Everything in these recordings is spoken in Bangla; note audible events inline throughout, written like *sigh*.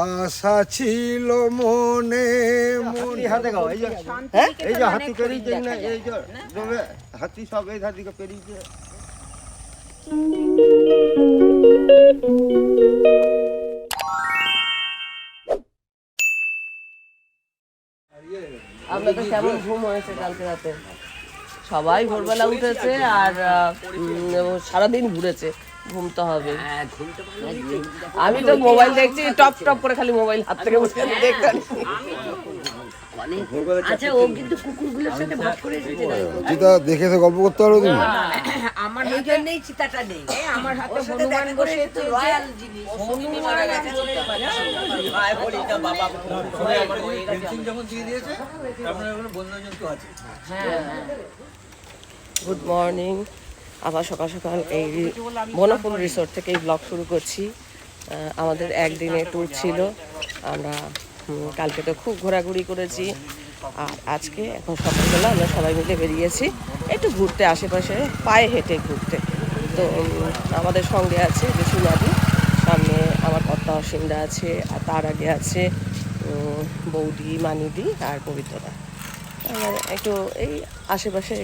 আশা ছিল মনে মনে। হাতে গাও এই যে হ্যাঁ? এই যে হাতি পেরিয়েছে না এই যে হাতি সব এই দিকে পেরিয়েছে আপনাদের কেমন ঘুম হয়েছে কালকে রাতে। সবাই ভোরবেলা উঠেছে আর আহ, সারাদিন ঘুরেছে। ঘুমতে হবে। আমি তো মোবাইল দেখছি টপ টপ করে খালি মোবাইল হাত থেকে বসে দেখতে আচ্ছা ও কিন্তু কুকুরগুলোর সাথে ভাগ করে চিতা দেখে এসে গল্প করতে পারো তুমি? আমার এই চিতাটা নেই। আমার হাতে হনুমান বসে রয়্যাল জিনিস। গুড মর্নিং আবার সকাল সকাল এই বনফুল রিসোর্ট থেকে এই ব্লগ শুরু করছি। আমাদের একদিনে ট্যুর ছিল। আমরা কালকে তো খুব ঘোরাঘুরি করেছি। আর আজকে এখন সকালবেলা আমরা সবাই মিলে বেরিয়েছি। একটু ঘুরতে, আশেপাশে পায়ে হেঁটে ঘুরতে। তো আমাদের সঙ্গে আছে বিশু নাদি সামনে আমার কর্তা অসিন্দা আছে, আর তার আগে আছে বৌদি, মানিদি আর পবিত্রতা আমরা একটু এই আশেপাশে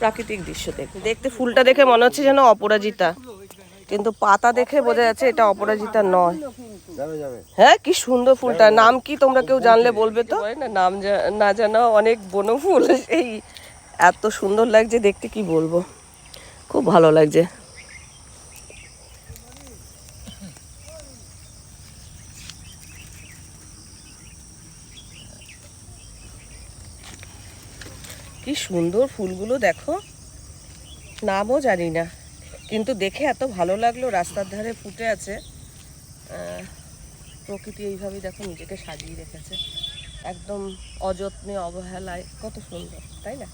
প্রাকৃতিক দৃশ্য দেখ দেখতে ফুলটা দেখে মনে হচ্ছে যেন অপরাজিতা। কিন্তু পাতা দেখে বোঝা যাচ্ছে এটা অপরাজিতা নয়। যাবে যাবে। হ্যাঁ কি সুন্দর ফুলটা। নাম কি তোমরা কেউ জানলে বলবে তো? নাম না জানা অনেক বনফুল। এই এত সুন্দর লাগছে দেখতে কি বলব? খুব ভালো লাগছে কি সুন্দর ফুলগুলো দেখো। নামও জানি না, কিন্তু দেখে এত ভালো লাগল রাস্তার ধারে ফুটে আছে। প্রকৃতি এইভাবেই দেখো নিজেকে সাজিয়ে রেখেছে। একদম অযত্নে, অবহেলায়, কত সুন্দর, তাই না?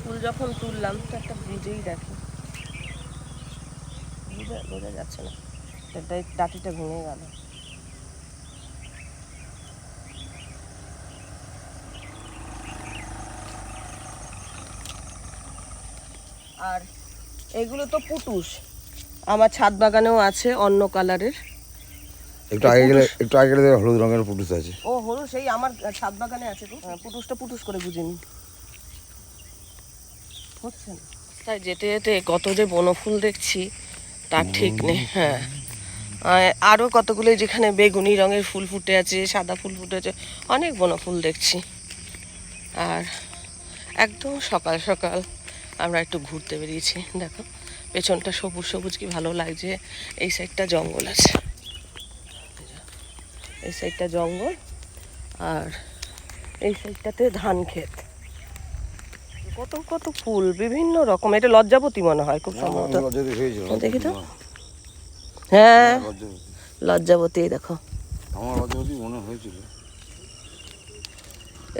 ফুল যখন তুললাম, তো একটা বুঝেই দেখি। বুঝে যাচ্ছে না। ডাটিটা ভেঙে গেল। আর এগুলো তো পুটুস। আমার ছাদ বাগানেও আছে অন্য কালারের। একটু আগে গেলে একটু আগে গেলে হলুদ রঙের পুটুস আছে। ও হলু সেই আমার ছাদ বাগানে আছে তো। হ্যাঁ, পুটুসটা পুটুস করে বুঝিনি। হচ্ছে না। তাই যেতে যেতে কত যে বনফুল দেখছি তার ঠিক নেই হ্যাঁ। আরও কতগুলো যেখানে বেগুনি রঙের ফুল ফুটে আছে সাদা ফুল ফুটে আছে অনেক বনফুল দেখছি। আর একদম সকাল সকাল। আমরা একটু ঘুরতে বেরিয়েছি দেখো। পেছনটা সবুজ সবুজ কি ভালো লাগছে। এই সাইডটা জঙ্গল আছে। এই সাইডটা জঙ্গল আর এই সাইডটাতে ধান ক্ষেত। কত কত ফুল বিভিন্ন রকম। এটা লজ্জাপতি মনে হয় খুব সম্ভবত। লজ্জাবতী হয়েছিল ও, দেখি তো। হ্যাঁ লজ্জাবতী লজ্জাবতী দেখো। আমার লজ্জাবতী মনে হয়েছিল।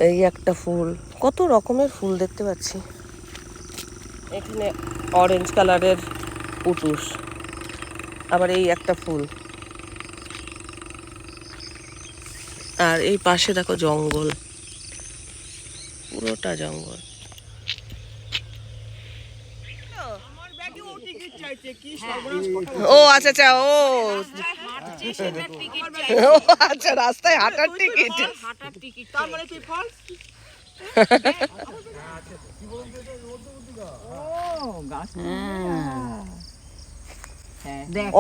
এই একটা ফুল কত রকমের ফুল দেখতে পাচ্ছি। এখানে অরেঞ্জ কালারের পুটুস আবার এই একটা ফুল। আর এই পাশে দেখো জঙ্গল। পুরোটা জঙ্গল। ও আচ্ছা আচ্ছা ও। ও আচ্ছা রাস্তায় হাঁটার টিকিট *laughs*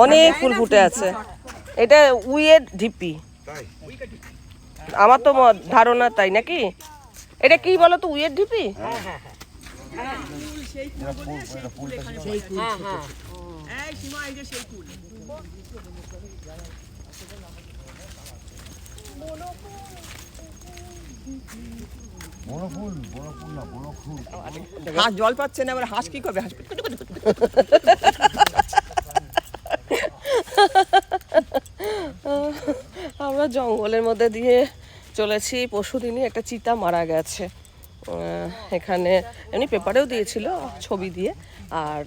অনেক ফুল ফুটে আছে। এটা উইয়ের ঢিপি। আমার তো ধারণা তাই নাকি? এটা কি বলো তো উইয়ের ঢিপি? হাঁস জল পাচ্ছে না এবার হাঁস কি করবে? হাঁস আমরা জঙ্গলের মধ্যে দিয়ে চলেছি পরশুদিনই একটা চিতা মারা গেছে। এখানে এমনি পেপারেও দিয়েছিল ছবি দিয়ে আর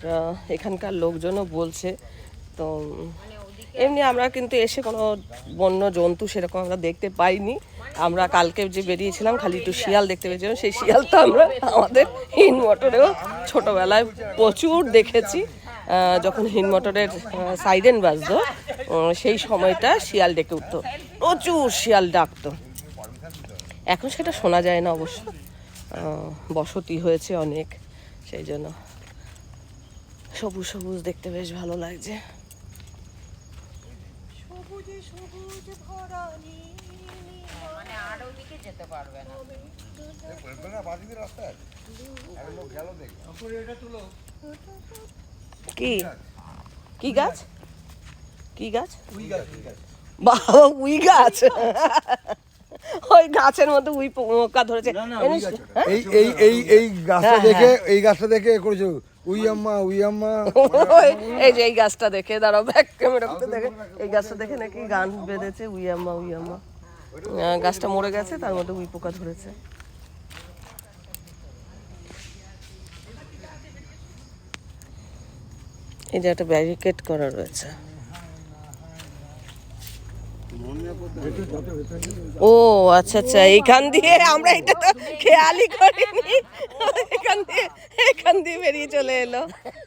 এখানকার লোকজনও বলছে। তো এমনি আমরা কিন্তু এসে কোনো বন্য জন্তু সেরকম আমরা দেখতে পাইনি। আমরা কালকে যে বেরিয়েছিলাম, খালি একটু শিয়াল দেখতে পেয়েছিলাম। সেই শিয়াল তো আমরা আমাদের ইনভার্টারেও ছোটোবেলায় প্রচুর দেখেছি। যখন হিন মোটরের সাইরেন বাজতো সেই সময়টা শিয়াল ডেকে উঠতো। প্রচুর শিয়াল ডাকতো। এখন সেটা শোনা যায় না অবশ্য। বসতি হয়েছে অনেক, সেই জন্য সবুজ সবুজ দেখতে বেশ ভালো লাগছে। মানে আর ওদিকে যেতে পারবে না। কি? কি গাছ? কি গাছ? বাবা উই গাছ। ওই গাছের মধ্যে উই পোকা ধরেছে। হ্যাঁ? এই এই এই এই গাছটা হ্যাঁ, দেখে এই গাছটা দেখে এ করেছ। উই আম্মা উই আম্মা। এই যে এই গাছটা দেখে দাঁড়াও ব্যাক ক্যামেরা দেখে। এই গাছটা দেখে নাকি গান বেঁধেছে উইয়াম্মা উইয়াম্মা আহ, গাছটা মরে গেছে, তার মধ্যে উই পোকা ধরেছে। এই যে একটা ব্যারিকেড করা রয়েছে। ও আচ্ছা আচ্ছা এইখান দিয়ে আমরা এটা তো খেয়ালই করিনি। এখান দিয়ে এখান দিয়ে বেরিয়ে চলে এলো।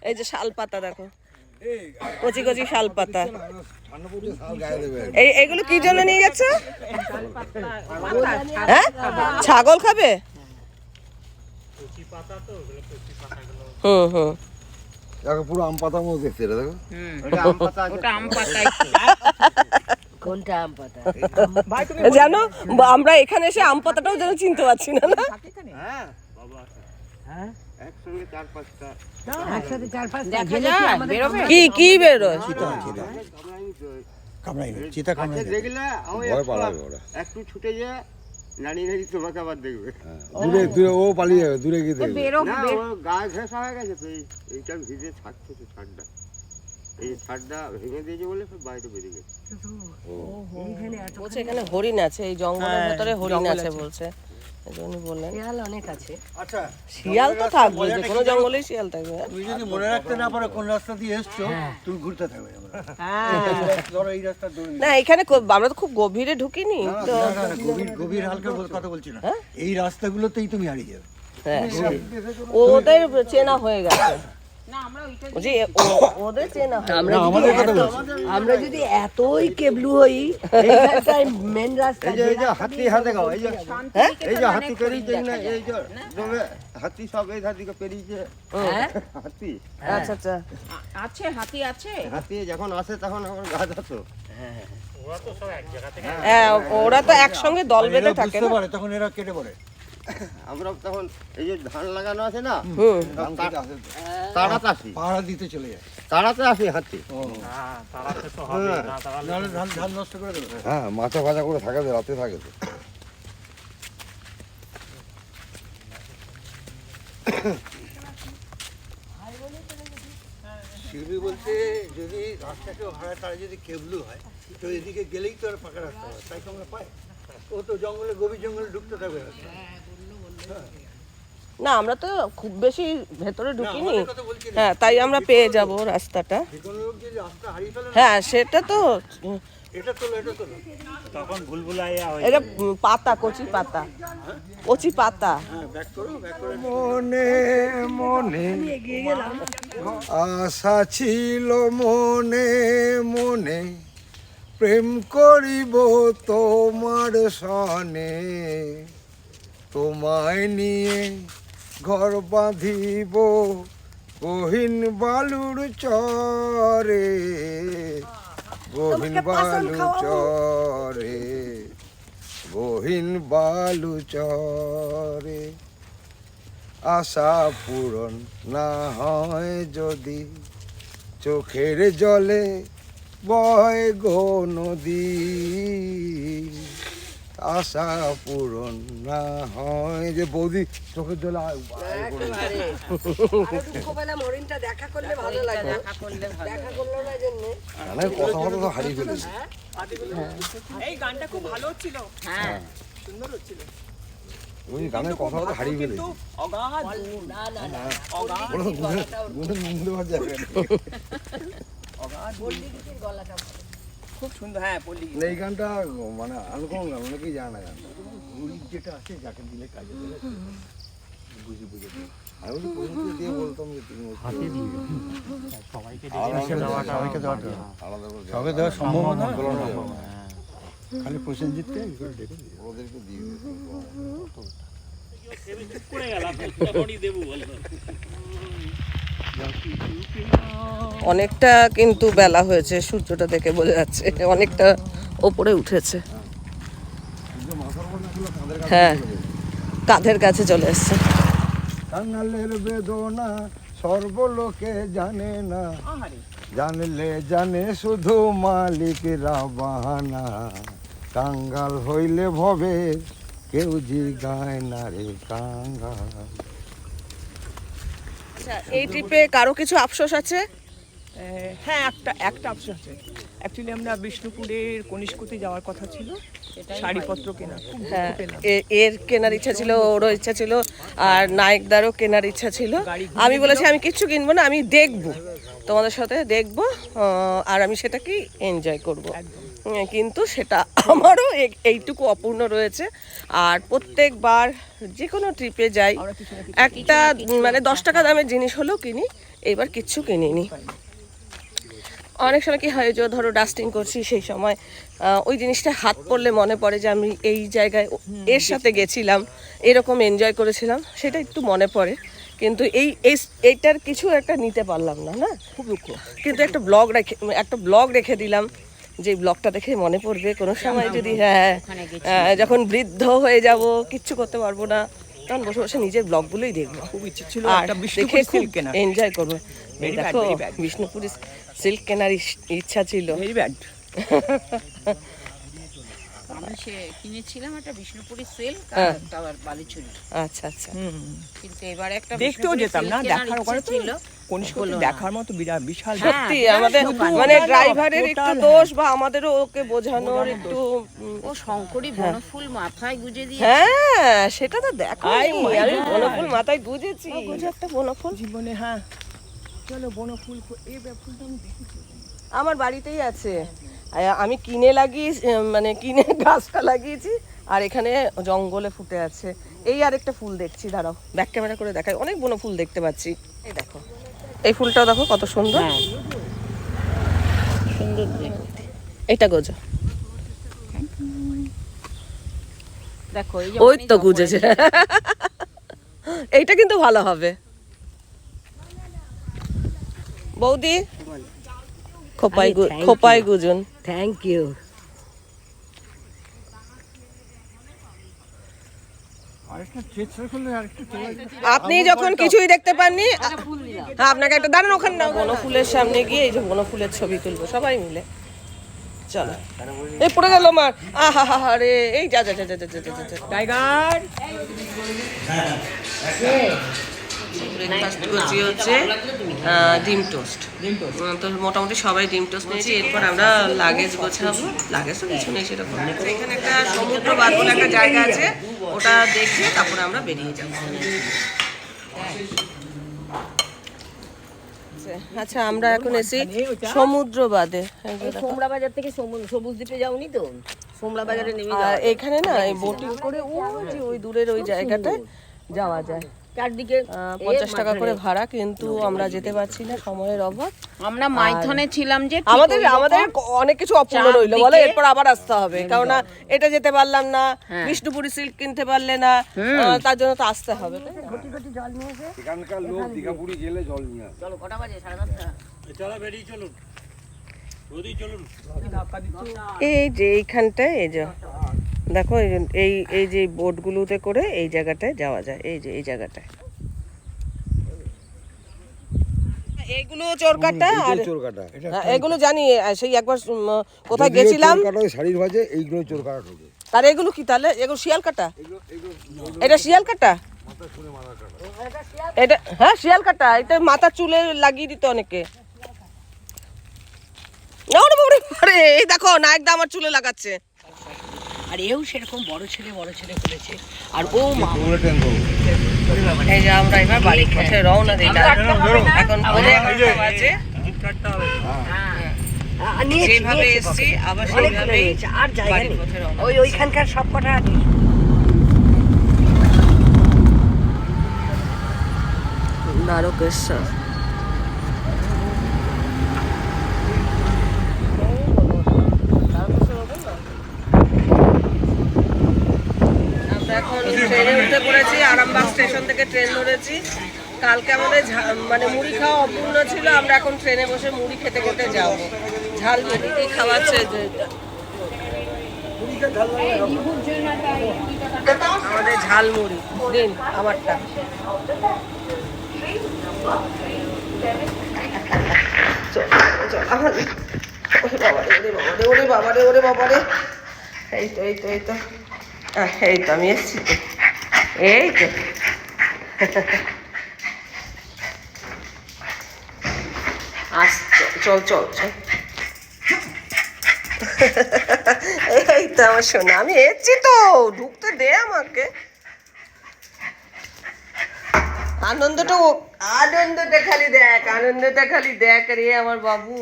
এই যে শাল পাতা দেখো। কচি কচি শাল পাতা। এগুলো কি জন্য নিয়ে যাচ্ছ হ্যাঁ? ছাগল খাবে? হুম হুম। দেখো পুরো আম পাতার মতো দেখতে এটা দেখো। পাতা পাতা? জানো আমরা এখানে এসে আম পাতাটাও যেন চিনতে পারছি না না? হ্যাঁ? হ্যাঁ একসঙ্গে চার পাঁচটা একসাথে চার পাঁচ দেখা যায় বেরোবে? কি কি বেরোয়? চিতা কামড়াই দেখলে আমি ভয় একটু- পালাবে ওরা। একটু ছুটে যা দাঁড়িয়ে দাঁড়িয়ে তোমাকে আবার দেখবে। দূরে দূরে ও পালিয়ে যাবে দূরে গিয়ে দেখবে। না ও গায়ে ঘেঁষা হয়ে গেছে তো এইটা ভিজে ছাড়ছে তো ছাড়টা। এই ছাড়টা ভেঙে দিয়েছে বলে সব বাইরে বেরিয়ে গেছে। বলছে এখানে হরিণ আছে এই জঙ্গলের ভেতরে হরিণ আছে। বলছে। এই বললেন। শিয়াল অনেক আছে। আচ্ছা শিয়াল তো থাকবে যে কোনো জঙ্গলেই শিয়াল থাকবে। তুমি যদি মনে রাখতে না পারো কোন রাস্তা দিয়ে এসছো তুমি ঘুরতে থাকবে আমরা *laughs* ধরো এই রাস্তা না এখানে খুব- আমরা তো খুব গভীরে ঢুকিনি তো গভীর গভীর হালকা কথা বলছি না। এই রাস্তাগুলোতেই তুমি হারিয়ে যাবে। হ্যাঁ ওদের চেনা হয়ে গেছে। বলছি ও- ওদের চেনা আমরা যদি এত- আমরা যদি এতই কেবলু হই মেন রাস্তা এই যে হাতি হাতে গাও এই যে হ্যাঁ? এই যে হাতি পেরিয়েছে না এই যে হাতি সব এই ধার পেরিয়েছে। হ্যাঁ? হাতি। আচ্ছা আচ্ছা। আছে হাতি আছে? হাতি যখন আসে তখন আমার গাছ আছো। হ্যাঁ ওরা তো একসঙ্গে দল বেঁধে থাকে পারে তখন এরা কেটে পড়ে। *coughs* আমরা তখন এই যে ধান লাগানো আছে না তাড়াতে আসি। পাহাড়া দিতে চলে যায়। তাড়াতে আসি হাতি হ্যাঁ। ধান ধান নষ্ট করে দেবে। হ্যাঁ মাথা ভাজা করে থাকে রাতে থাকে তো। শিল্পী বলতে যদি রাস্তা কেউ হারায় তারা যদি কেবলু হয় তো এদিকে গেলেই তো আর পাকা রাস্তা হয় তাই তো আমরা পাই। ও তো জঙ্গলে গভীর জঙ্গলে ঢুকতে থাকবে রাস্তা না আমরা তো খুব বেশি ভেতরে ঢুকিনি। হ্যাঁ তাই আমরা পেয়ে যাব রাস্তাটা। হ্যাঁ সেটা তো এটা পাতা কচি পাতা। কচি পাতা। হ্যাঁ ব্যাক করো ব্যাক করে। মনে মনে আশা ছিল মনে মনে প্রেম করিব তোমার সনে। তোমায় নিয়ে ঘর বাঁধিব গহীন বালুর চরে গহীন বালু চরে গহীন বালু চরে। আশা পূরণ না হয় যদি চোখের জলে বয় গো নদী। আশা পূরণ না হয় যে বৌদি চোখের জলে দেখা করলে ভালো লাগে দেখা করল না জন্য কথা কথা তো হারিয়ে ফেলেছি এই গানটা খুব ভালো ছিল হ্যাঁ সুন্দর হচ্ছিল ওই গানের কথা কথা হারিয়ে ফেলেছি অগাধ না না না অগাধ ওরা তো গুনে- গুনে নিতে পারছে না। গলাটা। খুব সুন্দর হ্যাঁ পল্লী এই গানটা মানে আনকমন গান অনেকেই জানে না গানটা যেটা আছে যাকে দিলে কাজে দেবে বুঝে বুঝে দিই। আমি দিয়ে বলতাম যে তুমি হাতে দিয়ে আলাদা সবাইকে দেওয়া আলাদা করে সবাই দেওয়া সম্ভব না না। খালি প্রসেনজিৎকে করে। ওদেরকে দিয়ে দিও। অনেকটা কিন্তু বেলা হয়েছে, সূর্যটা দেখে বোঝা যাচ্ছে, অনেকটা ওপরে উঠেছে। হ্যাঁ কাঁধের কাছে চলে এসছে। বেদনা সর্বলোকে জানে না। জানলে জানে শুধু মালিকরা বাহানা। কাঙ্গাল হইলে ভবে, কেউ জিগায় না রে কাঙ্গাল আচ্ছা এই ট্রিপে কারও কিছু আফসোস আছে? হ্যাঁ একটা একটা অপশন আছে। অ্যাকচুয়ালি আমরা বিষ্ণুপুরের কনিষ্কতে যাওয়ার কথা ছিল। শাড়িপত্র কেনা হ্যাঁ এ- এর কেনার ইচ্ছা ছিল ওরও ইচ্ছা ছিল আর নায়কদারও কেনার ইচ্ছা ছিল। আমি বলেছি আমি কিচ্ছু কিনবো না আমি দেখব। তোমাদের সাথে দেখব আর আমি সেটাকেই এনজয় করব। উম, কিন্তু সেটা আমারও এইটুকু অপূর্ণ রয়েছে। আর প্রত্যেকবার যে কোনো ট্রিপে যাই একটা মানে দশ টাকা দামের জিনিস হলেও কিনি এবার কিচ্ছু কিনিনি। অনেক সময় কি হয় যে ধরো ডাস্টিং করছি সেই সময় ওই জিনিসটা হাত পড়লে মনে পড়ে যে আমি এই জায়গায় এর সাথে গেছিলাম এরকম এনজয় করেছিলাম সেটা একটু মনে পড়ে। কিন্তু এই এই এইটার কিছু একটা নিতে পারলাম না না? খুব দুঃখ। কিন্তু একটা ব্লগ রেখে একটা ব্লগ রেখে দিলাম যে ব্লগটা দেখে মনে পড়বে কোনো সময় যদি হ্যাঁ হ্যাঁ, যখন বৃদ্ধ হয়ে যাব কিচ্ছু করতে পারব না। তখন বসে বসে নিজের ব্লগগুলোই দেখব। খুব ইচ্ছে ছিল আর দেখে খুব এনজয় করব। দেখো. বিষ্ণুপুরি সিল্ক কেনার ইচ্ছা ছিল। ভেরি *laughs* আমি সে কিনেছিলাম একটা বিষ্ণুপুরি সিল্ক হ্যাঁ। আর একটা বালিচুরি। আচ্ছা আচ্ছা। কিন্তু এবার একটা দেখতেও যেতাম না দেখার ওখানে ছিল। কনিষ্কতে দেখার মতো বিরাট বিশাল হ্যাঁ, সত্যি আমাদের মানে ড্রাইভারের একটু হ্যাঁ। দোষ বা আমাদেরও ওকে বোঝানোর একটু ও শঙ্করী বনফুল মাথায় গুজে দিয়ে হ্যাঁ সেটা তো দেখো আমি বনফুল মাথায় গুজেছি। গুজে একটা বনফুল? জীবনে হ্যাঁ। চলো বনফুল এই ফুলটা আমি দেখেছি আমার বাড়িতেই আছে। আমি কিনে লাগিয়ে মানে কিনে *laughs* গাছটা লাগিয়েছি আর এখানে জঙ্গলে ফুটে আছে। এই আরেকটা ফুল দেখছি দাঁড়াও। ব্যাক ক্যামেরা করে দেখাই। অনেক বনো ফুল দেখতে পাচ্ছি। এই দেখো। এই ফুলটাও দেখো কত সুন্দর। সুন্দর দেখতে। এটা গোজো। দেখো ওই তো গুজেছে। এইটা কিন্তু ভালো হবে। বৌদি খোপাই. খোপাই গুজুন। থ্যাংক ইউ আপনি যখন কিছুই দেখতে পাননি হ্যাঁ, আপনাকে একটা দাঁড়ান ওখানে না বনফুলের সামনে গিয়ে এই যে বনফুলের ছবি তুলবো সবাই মিলে। চলো। এই পড়ে গেল মা আহা হা হা রে এই যা যা যা যা যা যা যা। টাইগার। হ্যাঁ, হ্যাঁ। ব্রেকফাস্ট করছি হচ্ছে ডিম টোস্ট। তো মোটামুটি সবাই ডিম টোস্ট নিয়েছি এরপর আমরা লাগেজ গোছাবো। লাগেজ তো কিছু নেই সেরকম এখানে একটা সমুদ্র বাদ বলে একটা জায়গা আছে ওটা দেখে তারপরে আমরা বেরিয়ে যাব। আচ্ছা আমরা এখন এসি সমুদ্র বাদে সোমরা বাজার থেকে সবুজ দ্বীপে যাওনি তো? সোমরা বাজারে নেমে যাওয়া এখানে না বোটিং করে ওই যে ওই দূরের ওই জায়গাটায় যাওয়া যায়। চারদিকে পঞ্চাশ টাকা করে ভাড়া কিন্তু আমরা যেতে পারছি না সময়ের অভাব। আমরা মাইথনে ছিলাম যে আমাদের আমাদের অনেক কিছু অপূর্ণ রইল বলো? এরপর আবার আসতে হবে কেননা এটা যেতে পারলাম না বিষ্ণুপুরি সিল্ক কিনতে পারলে না তার জন্য তো আসতে হবে? এখানকার লোক দীঘাপুরি গেলে জল নিয়ে আসে। চলো কটা বাজে? সাড়ে দশটা। এই যে এইখানটায় এই যে। দেখো এই এই যে বোটগুলোতে করে এই জায়গাটায় যাওয়া যায় এই যে এই জায়গাটায়। এইগুলো চোরকাটা আর হ্যাঁ, এগুলো জানি সেই একবার কোথায় গেছিলাম। শাড়ির ভাজে এইগুলো চোর কাটা আর এগুলো কি তাহলে? এগুলো শিয়াল কাটা? এটা শিয়াল কাটা? এটা হ্যাঁ শিয়াল কাটা। এটা মাথা চুলে লাগিয়ে দিত অনেকে। না, ওরে বাবারে, এই দেখো নায়কদা আমার চুলে লাগাচ্ছে। আর এও সেরকম বড় ছেলে বড় ছেলে করেছে। আর ও মা। এই যে আমরা এবার বাড়ির পথে রওনা দিলাম এখন নিয়েছি, যেভাবে এসছি আবার অনেক সেইভাবেই আর জায়গা নেই। ওই ওইখানকার সব কটা নারকেশ্বর আমরা এখন ট্রেনে উঠে পড়েছি আরামবাগ স্টেশন থেকে ট্রেন ধরেছি কালকে আমাদের মানে মুড়ি খাওয়া অপূর্ণ ছিল আমরা এখন ট্রেনে বসে মুড়ি খেতে খেতে যাব ঝাল মুড়ি খাওয়াচ্ছে? আমাদের ঝাল মুড়ি দিন আমারটা। ওরে বাবারে, ওরে বাবারে, ওরে বাবারে। এই তো এই তো এই তো এই তো আমি এসছি তো এই তো আস চল চল চল এই তো আমার শোনা আমি এসছি তো ঢুকতে দে আমাকে আনন্দটা আনন্দটা খালি দেখ আনন্দটা খালি দেখ রে আমার বাবু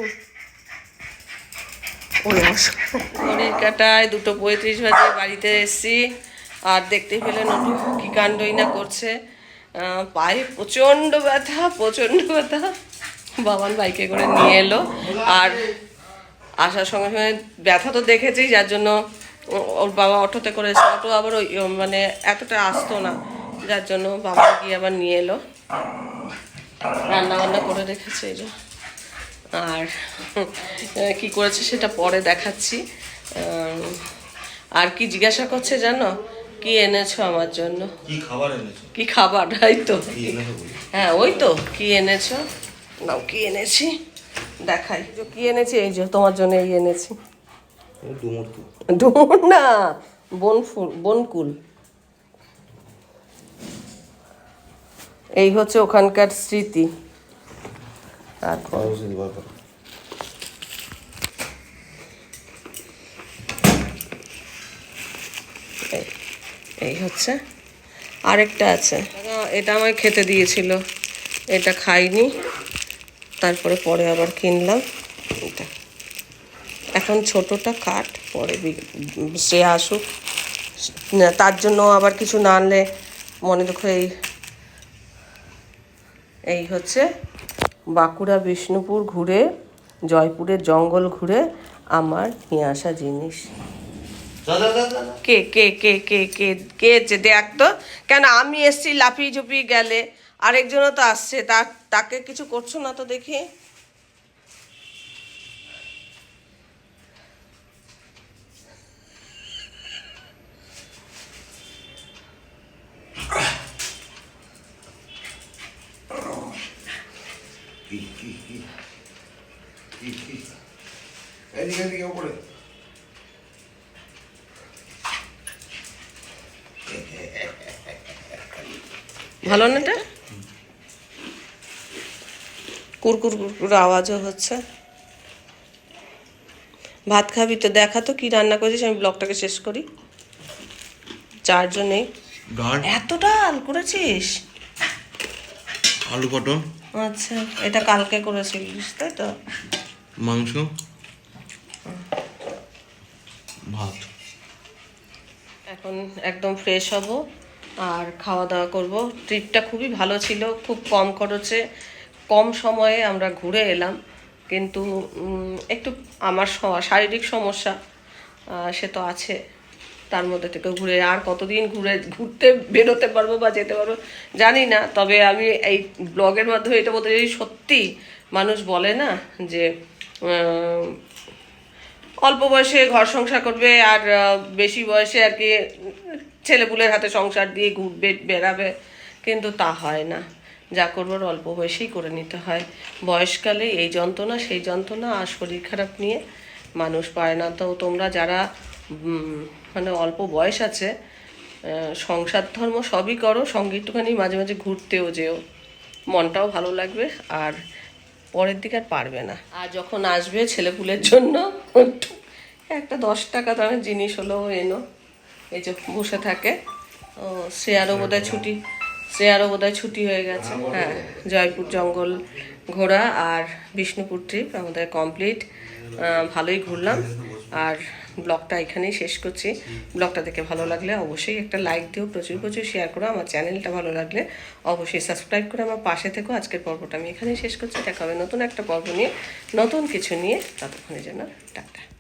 ঘড়ির কাটায়, দুটো পঁয়ত্রিশ বাজে, বাড়িতে এসছি। আর দেখতে পেলেন ওটু কি কাণ্ডই না করছে। পায়ে প্রচণ্ড ব্যথা প্রচণ্ড ব্যথা। বাবান বাইকে করে নিয়ে এলো। আর আসার সঙ্গে সঙ্গে ব্যথা তো দেখেছি যার জন্য ওর বাবা অটোতে করে অটো আবার ওই মানে এতটা আসতো না, যার জন্য বাবা গিয়ে আবার নিয়ে এলো। রান্না বান্না করে রেখেছে এই আর কি করেছে সেটা পরে দেখাচ্ছি। আর কি জিজ্ঞাসা করছে জানো? কি এনেছো আমার জন্য? কি খাবার এনেছো? কি খাবার? এই তো। হ্যাঁ ওই তো কি এনেছো? নাও কি এনেছি? দেখাই। যে কি এনেছি? এই যে তোমার জন্য এই এনেছি। ডুমুর না বনফুল বনকুল এই হচ্ছে ওখানকার স্মৃতি। তারপর? এই- হচ্ছে। আরেকটা আছে। এটা আমায় খেতে দিয়েছিল। এটা খাইনি। তারপরে পরে আবার কিনলাম। এটা। এখন ছোটটা কাট, পরে সে আসুক। তার জন্য আবার কিছু না আনলে মনে দেখো এই এই হচ্ছে বাঁকুড়া বিষ্ণুপুর ঘুরে জয়পুরের জঙ্গল ঘুরে আমার নিয়ে আসা জিনিস। কে কে কে কে কে কে যে দেখ তো। কেন আমি এসছি লাফিয়ে ঝুপিয়ে গেলে। আরেকজনও তো আসছে তা তাকে কিছু করছ না তো দেখি কি কি কি কি কি এদিকে এদিকে উপরে ভালো না এটা? কুরকুর কুরকুর আওয়াজও হচ্ছে। ভাত খাবি তো দেখা তো কি রান্না করেছিস আমি ব্লগটাকে শেষ করি। চারজন। এত ডাল করেছিস? আলু পটল। আচ্ছা এটা কালকে করেছিলিস তাই তো? মাংস ভাত এখন একদম ফ্রেশ হব আর খাওয়া দাওয়া করব। ট্রিপটা খুবই ভালো ছিল, খুব কম খরচে, কম সময়ে আমরা ঘুরে এলাম। কিন্তু একটু আমার শারীরিক সমস্যা সে তো আছে। তার মধ্যে থেকে ঘুরে আর কতদিন ঘুরে, ঘুরতে বেরোতে পারব বা যেতে পারব জানি না। তবে আমি এই ব্লগের মাধ্যমে এটা বলতে চাই, সত্যি মানুষ বলে না যে অল্প বয়সে ঘর সংসার করবে আর বেশি বয়সে আর কি ছেলেপুলের হাতে সংসার দিয়ে ঘুরবে, বেড়াবে। কিন্তু তা হয় না। যা করবার অল্প বয়সেই করে নিতে হয়। বয়সকালে এই যন্ত্রণা, সেই যন্ত্রণা আর শরীর খারাপ নিয়ে মানুষ পায় না। তো তোমরা যারা মানে অল্প বয়স আছে সংসার ধর্ম সবই করো, সঙ্গে একটুখানি মাঝে মাঝে ঘুরতেও যেও। মনটাও ভালো লাগবে। আর পরের দিকে আর পারবে না। আর যখন আসবে ছেলেপুলের জন্য, একটা দশ টাকা দামের জিনিস হলো এনো। এই যে বসে থাকে। ও, শ্রেয়ারও বোধহয় ছুটি। শ্রেয়ারও বোধহয় ছুটি হয়ে গেছে। হ্যাঁ জয়পুর জঙ্গল ঘোরা আর বিষ্ণুপুর ট্রিপ আমাদের কমপ্লিট ভালোই ঘুরলাম। আর ব্লগটা এখানেই শেষ করছি। ব্লগটা দেখে ভালো লাগলে অবশ্যই একটা লাইক দিও, প্রচুর প্রচুর শেয়ার করো, আমার চ্যানেলটা ভালো লাগলে অবশ্যই সাবস্ক্রাইব করে আমার পাশে থেকো। আজকের পর্বটা আমি এখানেই শেষ করছি, দেখা হবে নতুন একটা পর্ব নিয়ে, নতুন কিছু নিয়ে, ততক্ষণের জন্য টাটা।